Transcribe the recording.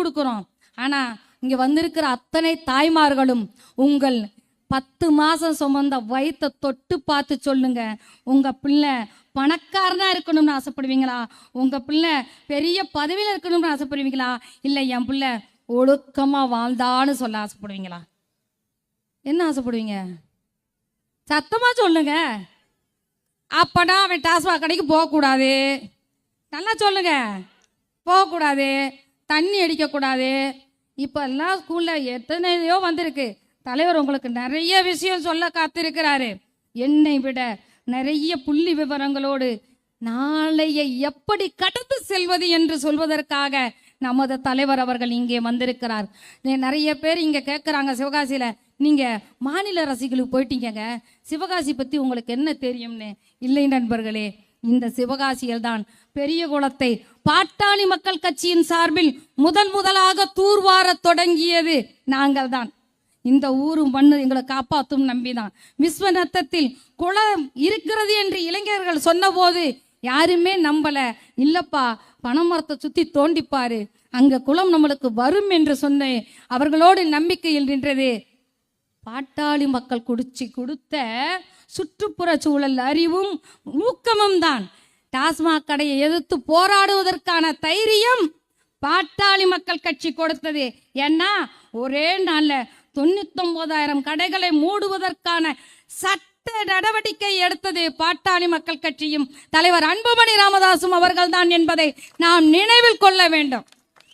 கொடுக்குறோம். ஆனா இங்க வந்திருக்கிற அத்தனை தாய்மார்களும் உங்கள் பத்து மாசம் சுமந்த வயிற்றை தொட்டு பார்த்து சொல்லுங்க. உங்க பிள்ளை பணக்காரனா இருக்கணும்னு ஆசைப்படுவீங்களா? உங்க பிள்ளை பெரிய பதவியில் இருக்கணும்னு ஆசைப்படுவீங்களா? இல்லை என் பிள்ளை ஒழுக்கமா வாழ்ந்தான்னு சொல்ல ஆசைப்படுவீங்களா? என்ன ஆசைப்படுவீங்க? சத்தமா சொல்லுங்க. அப்பனா அவன் டாஸ்மாக் கடைக்கு போகக்கூடாது. நல்லா சொல்லுங்க. போகக்கூடாது. தண்ணி அடிக்கக்கூடாது. இப்போ எல்லாம் ஸ்கூலில் எத்தனையோ வந்திருக்கு. தலைவர் உங்களுக்கு நிறைய விஷயம் சொல்ல காத்திருக்கிறாரு. என்னை விட நிறைய புள்ளி விவரங்களோடு நாளைய எப்படி கடந்து செல்வது என்று சொல்வதற்காக நமது தலைவர் அவர்கள் இங்கே வந்திருக்கிறார். நிறைய பேர் இங்கே கேட்குறாங்க சிவகாசியில். நீங்கள் மாநில ரசிகளுக்கு போயிட்டீங்க சிவகாசி பற்றி உங்களுக்கு என்ன தெரியும்னு? இல்லை நண்பர்களே இந்த சிவகாசியில் தான் பெரிய குளத்தை பாட்டாளி மக்கள் கட்சியின் சார்பில் முதன் முதலாக தூர்வாரத் தொடங்கியது நாங்கள் தான் இந்த ஊரும் மண்ணு எங்களை காப்பாற்றும் நம்பிதான். விஸ்வநத்தத்தில் குளம் இருக்கிறது என்று இளைஞர்கள் சொன்னபோது யாருமே நம்பல. இல்லப்பா பனைமரத்தை சுத்தி தோண்டிப்பாரு. அங்க குளம் நம்மளுக்கு வரும் என்று சொன்னேன் அவர்களோடு நம்பிக்கையில் நின்றது. பாட்டாளி மக்கள் குடிச்சு கொடுத்த சுற்றுப்புற சூழல் அறிவும் ஊக்கமும் தான். டாஸ்மாக் கடையை எதிர்த்து போராடுவதற்கான தைரியம் பாட்டாளி மக்கள் கட்சி கொடுத்தது. ஏன்னா ஒரே நாள்ல தொண்ணூத்தொன்பதாயிரம் கடைகளை மூடுவதற்கான சட்ட நடவடிக்கை எடுத்தது பாட்டாளி மக்கள் கட்சியும். தலைவர் அன்புமணி ராமதாசும் அவர்கள்தான் என்பதை நாம் நினைவில் கொள்ள வேண்டும்.